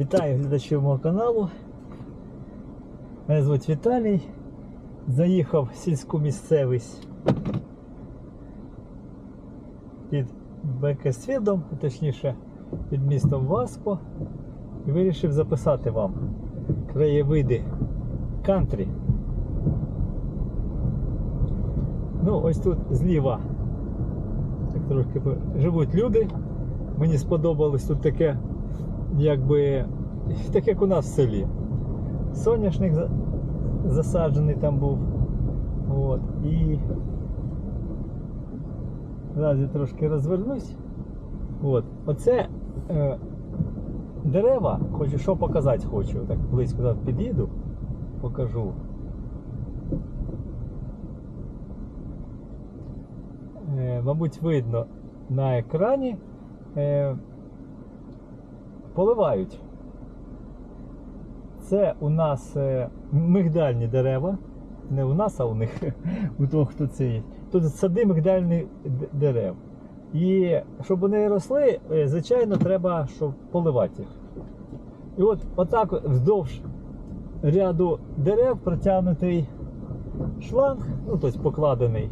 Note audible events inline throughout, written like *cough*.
Вітаю глядачів мого каналу. Мене звуть Віталій. Заїхав в сільську місцевість під Бекесфідом, а точніше під містом Васпо. І вирішив записати вам краєвиди кантрі. Ну, ось тут зліва так трошки живуть люди. Мені сподобалось тут таке, якби, так як у нас в селі. Соняшник засаджений там був. От. І зараз я трошки розвернусь. От. Оце е, дерева, хочу, що показати хочу. Так близько зараз під'їду, покажу. Е, мабуть, видно на екрані. Е, поливають. Це у нас е, мигдальні дерева. Не у нас, а у них, *laughs* у того, хто це є. Тут сади мигдальних дерев. І щоб вони росли, е, звичайно, треба, щоб поливати їх. І от отак вздовж ряду дерев протягнутий шланг, ну тобто покладений.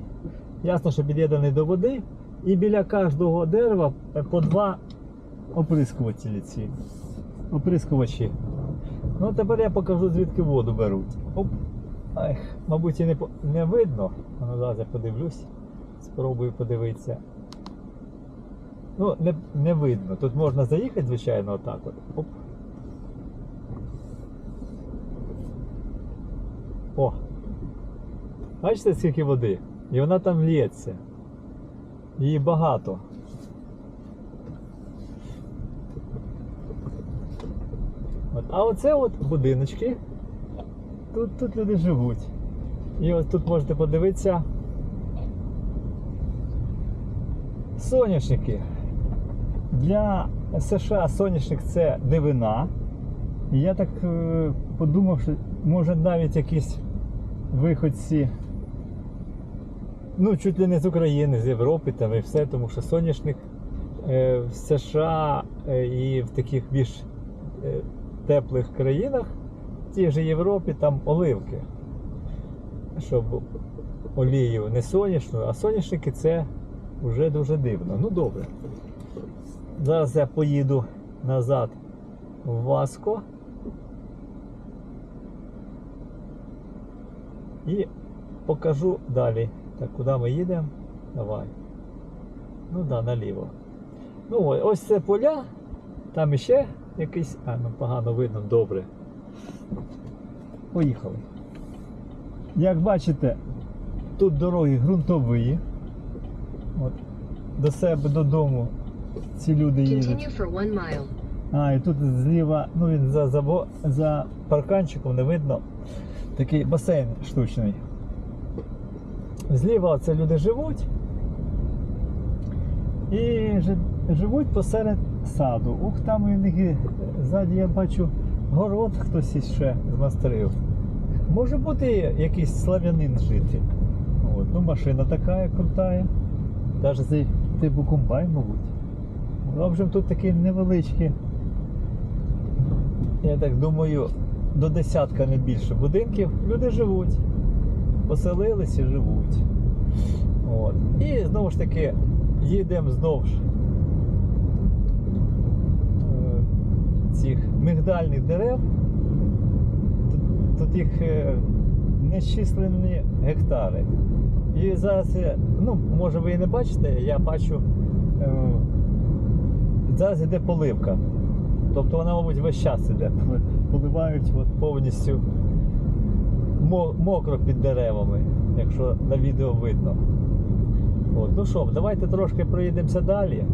Ясно, що під'єднаний до води. І біля кожного дерева е, по два оприскувачі ці. Оприскувачі. Ну тепер я покажу звідки воду беруть. Оп. Ех, мабуть, і не, не видно. А Ну, зараз я подивлюсь. Спробую подивитися. Ну, не, не видно. Тут можна заїхати, звичайно, отак от. Оп. О! Бачите, скільки води? І вона там лється. Її багато. От. А оце от будиночки. Тут, тут люди живуть. І ось тут можете подивитися. Соняшники. Для США соняшник це дивина. І я так е, подумав, що може навіть якісь виходці ну, чуть ли не з України, з Європи там і все, тому що соняшник е, в США е, і в таких більш теплих країнах, в тій же Європі, там оливки. Щоб олію не соняшну, а соняшники це вже дуже дивно. Ну добре. Зараз я поїду назад в Васко. І покажу далі. Так, куди ми їдемо? Давай. Ну да, наліво. Ну, ось це поля, там іще якийсь. А, ну погано видно, добре. Поїхали. Як бачите, тут дороги ґрунтові. От. До себе додому ці люди їдуть. А, і тут зліва, ну він за, за, за парканчиком не видно. Такий басейн штучний. Зліва це люди живуть. І живуть посеред саду. Ух, там і ззаді я бачу город хтось іще змастерив. Може бути якийсь слав'янин жити. От. Ну, машина така крута. Навіть цей типу комбайн, мабуть. В общем, тут такі невеличкі я так думаю, до десятка не більше будинків. Люди живуть, поселились і живуть. От. І знову ж таки їдемо здовж е, цих мигдальних дерев. Тут, їх е, нещислені гектари. І зараз, ну, може ви і не бачите, я бачу, е, зараз йде поливка. Тобто вона, мабуть, весь час іде. *laughs* Поливають от повністю мокро під деревами, якщо на відео видно. От. Ну що, давайте трошки проїдемося далі.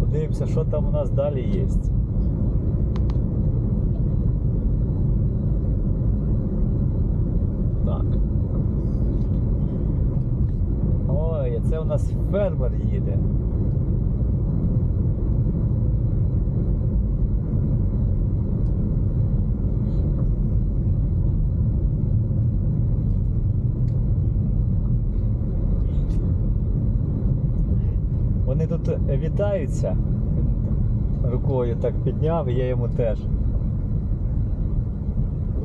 Подивимося, що там у нас далі є. Так. Ой, це у нас фермер їде. Вони тут вітаються. Рукою так підняв, і я йому теж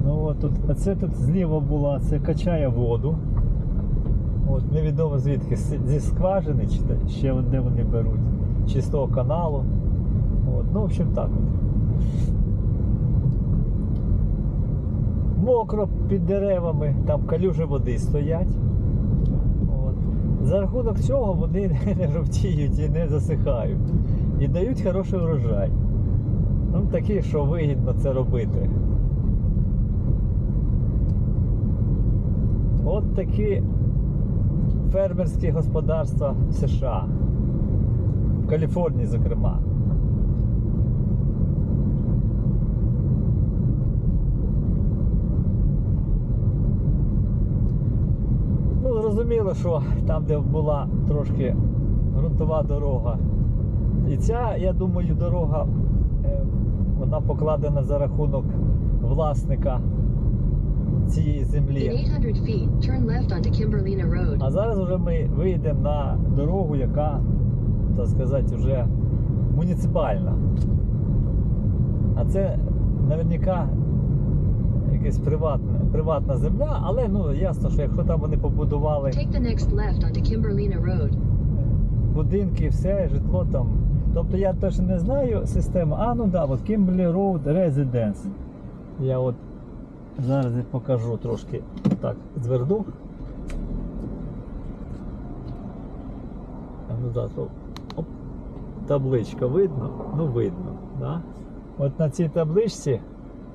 Ну от тут, а це тут зліва була, це качає воду. От, невідомо звідки, зі скважини, чи ще де вони беруть, чи з того каналу. От, ну, в общем, так. Мокро під деревами, там калюжі води стоять. От. За рахунок цього вони *laughs* не жовтіють і не засихають. І дають хороший врожай. Ну, такий, що вигідно це робити. От такі фермерські господарства США. В Каліфорнії, зокрема. Ну, зрозуміло, що там, де була трошки ґрунтова дорога. І ця, я думаю, дорога е, вона покладена за рахунок власника цієї землі. 800 feet, turn left onto Kimberlina Road. А зараз вже ми вийдемо на дорогу, яка, так сказати, вже муніципальна. А це наверняка якась приватна, приватна земля, але ну ясно, що якщо там вони побудували будинки, все, житло там. Тобто я теж не знаю систему. А, ну да, от Kimberley Road Residence. Я от зараз я покажу трошки так, зверну. А, ну табличка видно? Ну видно. Да? От на цій табличці.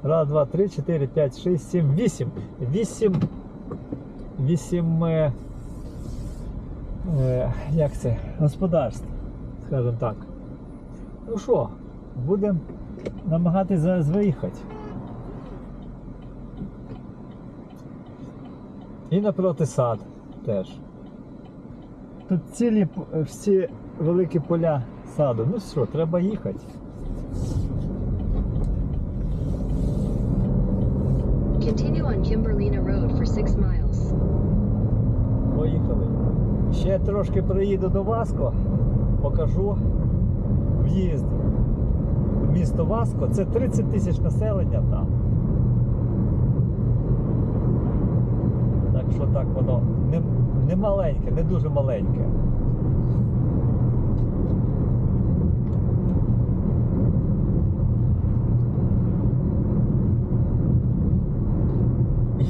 Раз, два, три, чотири, п'ять, шість, сім, вісім. Вісім. Вісім. е, е, як це, господарств, скажімо так. Ну що, будемо намагатися зараз виїхати. І напроти сад теж. Тут цілі всі великі поля саду. Ну що, треба їхати. Continue on Kimberlina Road for 6 miles. Поїхали. Ще трошки приїду до Васко, покажу в'їзд в місто Васко. Це 30 тисяч населення там. Що так воно не, не маленьке, не дуже маленьке.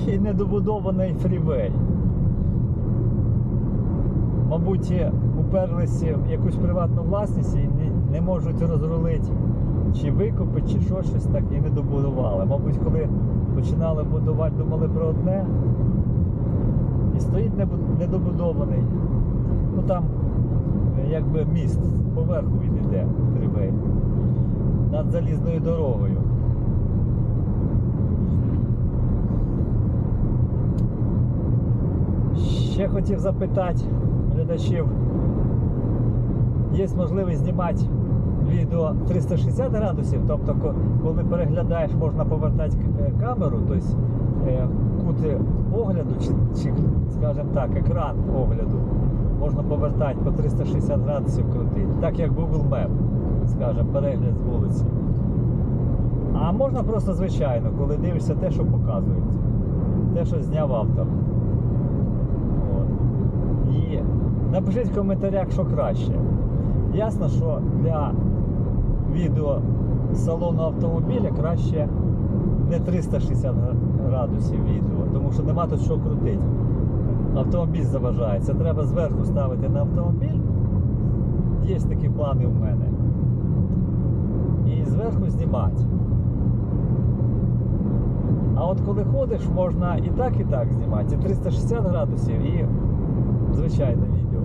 І недобудований фрівей. Мабуть, уперлися в якусь приватну власність і не, не можуть розрулити чи викупити, чи що, щось так і не добудували. Мабуть, коли починали будувати, думали про одне. І стоїть недобудований. Ну там е, якби міст поверху він іде фрівей. Над залізною дорогою. Ще хотів запитати глядачів, є можливість знімати відео 360 градусів, тобто коли переглядаєш, можна повертати е, камеру, тобто кути огляду, чи, чи скажімо так, екран огляду можна повертати по 360 градусів крутити, так як Google Map, скажімо, перегляд з вулиці. А можна просто звичайно, коли дивишся те, що показується, те, що зняв автор. От. І напишіть в коментарях, що краще. Ясно, що для відео салону автомобіля краще не 360 гра- градусів відео, тому що нема тут що крутити. Автомобіль заважає. Це треба зверху ставити на автомобіль. Є такі плани в мене. І зверху знімати. А от коли ходиш, можна і так, і так знімати. І 360 градусів, і звичайне відео.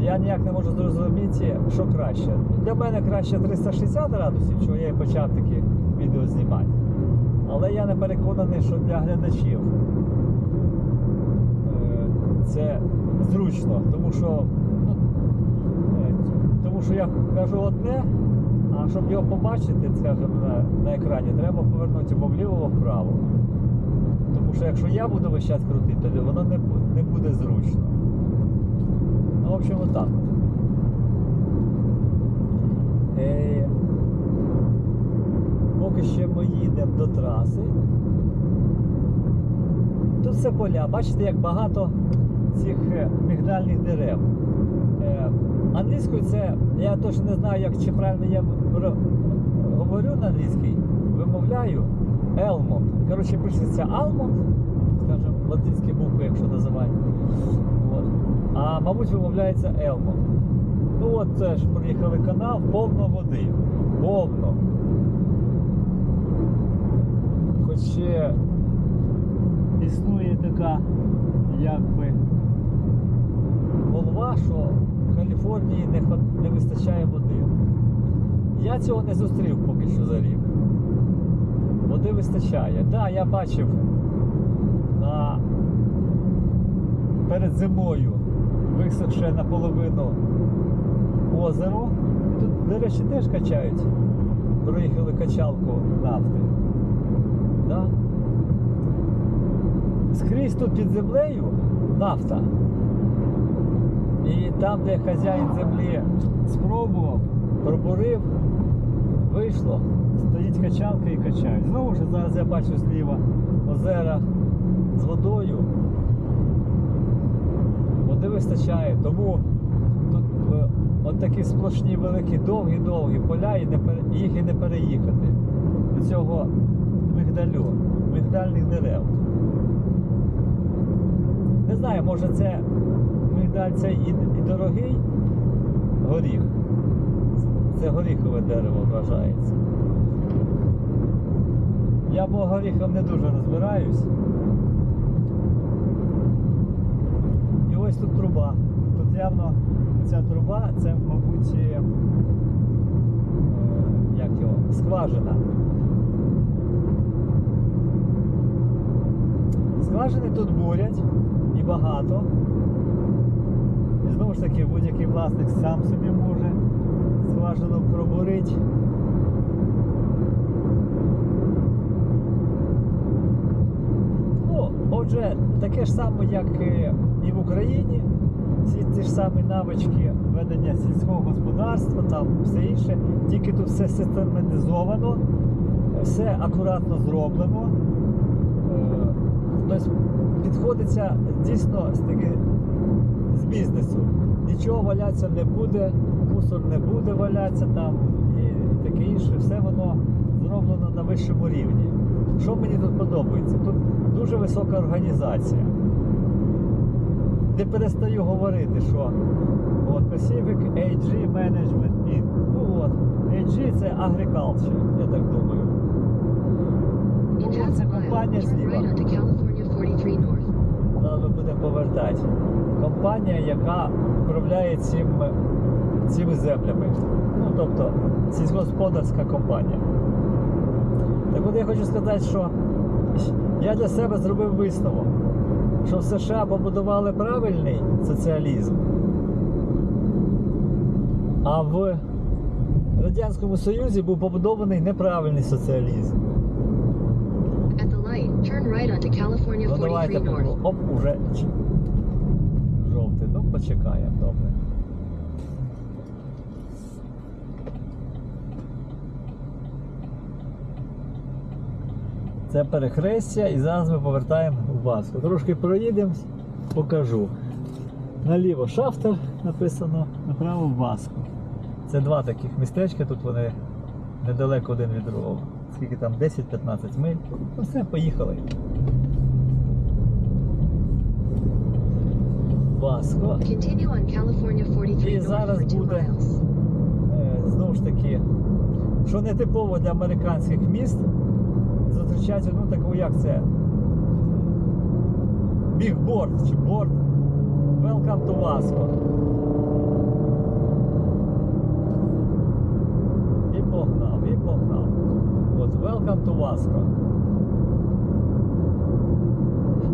Я ніяк не можу зрозуміти, що краще. Для мене краще 360 градусів, чого я і почав такі відео знімати. Але я не переконаний, що для глядачів е, це зручно, тому що, ну, е, тому що я кажу одне, а щоб його побачити, скажімо, на, на екрані, треба повернути або вліво, або вправо. Тому що якщо я буду весь час крутити, то воно не, не буде зручно. Ну, в общем, отак. Е, поки ще ми їдемо до траси. Тут все поля. Бачите, як багато цих е, мігдальних дерев. Е, Англійською це, я точно не знаю, як чи правильно я говорю на англійській, вимовляю Елмонт. Коротше, пишеться Алмонт, скажімо, латинські букви, якщо називати. От. А мабуть вимовляється Елмонт. Ну от теж приїхали канал, повно води. Повно. Ще існує така, якби, голова, що в Каліфорнії не, не вистачає води. Я цього не зустрів поки що за рік. Води вистачає. Так, да, я бачив на... перед зимою висохше наполовину озеро. Тут, до речі, теж качають. Проїхали качалку нафти. Да? Скрізь тут під землею нафта. І там, де хазяїн землі спробував, пробурив, вийшло, стоїть качалка і качають. Знову ж зараз я бачу зліва озера з водою. Води вистачає, тому тут е, от такі сплошні великі, довгі-довгі поля, і не їх і не переїхати до цього мигдалю, мигдальних дерев. Не знаю, може це мигдаль це і, і дорогий горіх. Це горіхове дерево вважається. Я по горіхам не дуже розбираюсь. І ось тут труба. Тут явно ця труба, це, мабуть, е, як його, скважина. Скважини тут бурять і багато. І знову ж таки, будь-який власник сам собі може скважину пробурити. Ну, отже, таке ж саме, як і- в Україні. Всі ті ж самі навички ведення сільського господарства, там все інше. Тільки тут все систематизовано, все акуратно зроблено. Е, Тобто підходиться дійсно з таки з бізнесу. Нічого валятися не буде, мусор не буде валятися там і, і таке інше. Все воно зроблено на вищому рівні. Що мені тут подобається? Тут дуже висока організація. Не перестаю говорити, що от Pacific AG Management Inc. Ну от, AG це agriculture, я так думаю. Ну, це компанія зліва. right onto California 43 North. Зараз ми будемо повертати. Компанія, яка управляє цим, цими землями. Ну, тобто, сільськогосподарська компанія. Так от я хочу сказати, що я для себе зробив висновок, що в США побудували правильний соціалізм, а в Радянському Союзі був побудований неправильний соціалізм. Turn right onto California Ну 43 давайте North. Оп, уже жовтий. Ну, почекаємо, добре. Це перехрестя і зараз ми повертаємо в Баску. Трошки проїдемо, покажу. Наліво шафтер написано, направо в Баску. Це два таких містечка, тут вони недалеко один від другого. Скільки там 10-15 миль. Ну все, поїхали. Баско. Continue on California 43 І зараз буде. Е, знову ж таки, що не типово для американських міст, зустрічається, ну таку як це? Бігборд чи борд. Welcome to Vasco. От Welcome to Vasco.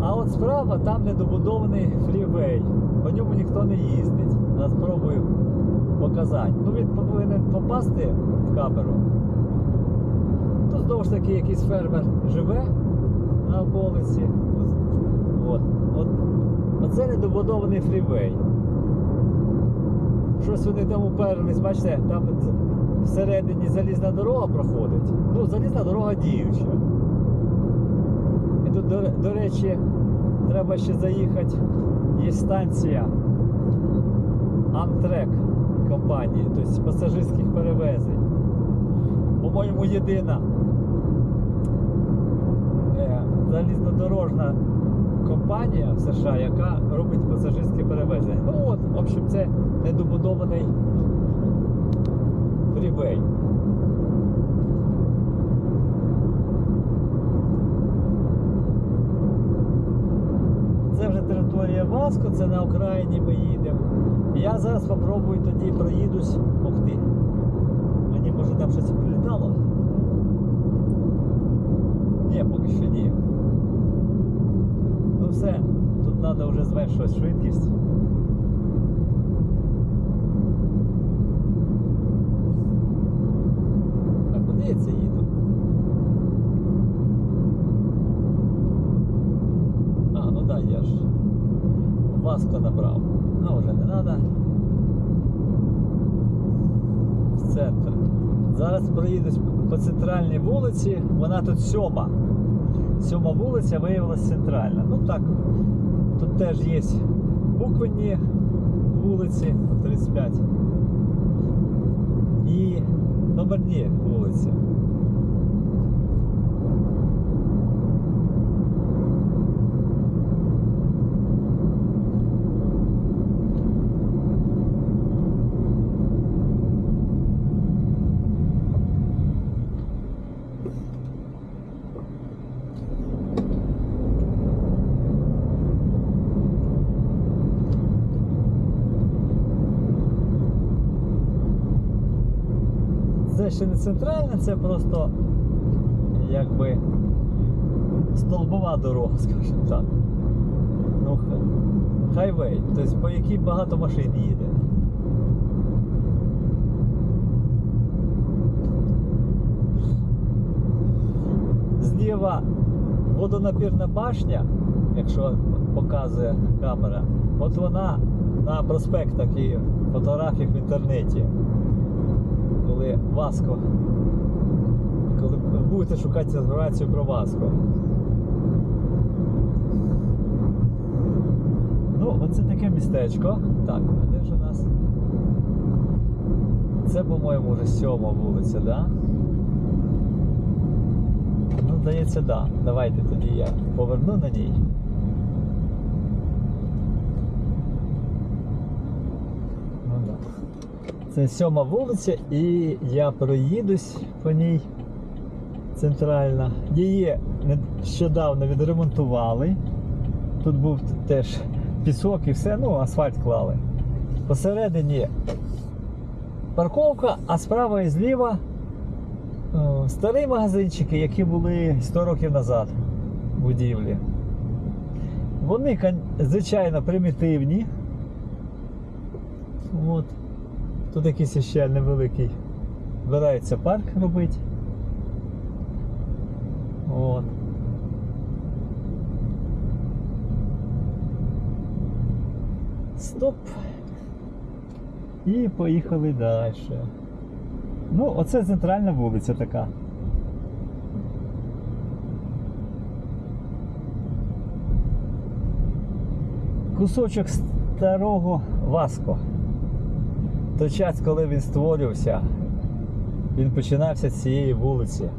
А от справа там недобудований фрівей. По ньому ніхто не їздить. Я спробую показати. Ну він повинен попасти в камеру. Тут знову ж таки якийсь фермер живе на околиці. От. От. Оце недобудований фрівей. Щось вони там уперлись, бачите, там всередині залізна дорога проходить. Ну, залізна дорога діюча. І тут, до, до речі, треба ще заїхати. Є станція Amtrak компанії, тобто пасажирських перевезень. По-моєму, єдина е, залізнодорожна компанія в США, яка робить пасажирське перевезення. Ну от, в общем, це недобудований фрівей. Це вже територія Васко, це на окраїні ми їдемо. Я зараз спробую тоді проїдусь. Ух ти. Мені може там щось прилітало? Ні, поки що ні. Ну все, тут треба вже зменшувати швидкість. А куди я це їду? А, ну да, я ж Васко набрав. А вже не треба. В центр. Зараз проїдусь по центральній вулиці, вона тут сьома. Сьома вулиця виявилася центральна. Ну так, тут теж є буквенні вулиці 35 і номерні вулиці. Це ще не центральна, це просто якби столбова дорога, *laughs* скажімо так. Ну, хайвей, тобто по якій багато машин їде. Зліва водонапірна башня, якщо показує камера, от вона на проспектах і фотографіях в інтернеті коли Васко. Коли будете шукати інформацію про Васко. Ну, оце таке містечко. Так, а де ж у нас? Це, по-моєму, вже сьома вулиця, да? Ну, здається, да. Давайте тоді я поверну на ній. Ну да. Це сьома вулиця, і я проїдусь по ній центральна. Її нещодавно відремонтували. Тут був теж пісок і все, ну, асфальт клали. Посередині парковка, а справа і зліва е, старі магазинчики, які були 100 років назад в будівлі. Вони, звичайно, примітивні. От. Тут якийсь ще невеликий. Збирається парк робити. От. Стоп. І поїхали далі. Ну, оце центральна вулиця така. Кусочок старого Васко той час, коли він створювався, він починався з цієї вулиці.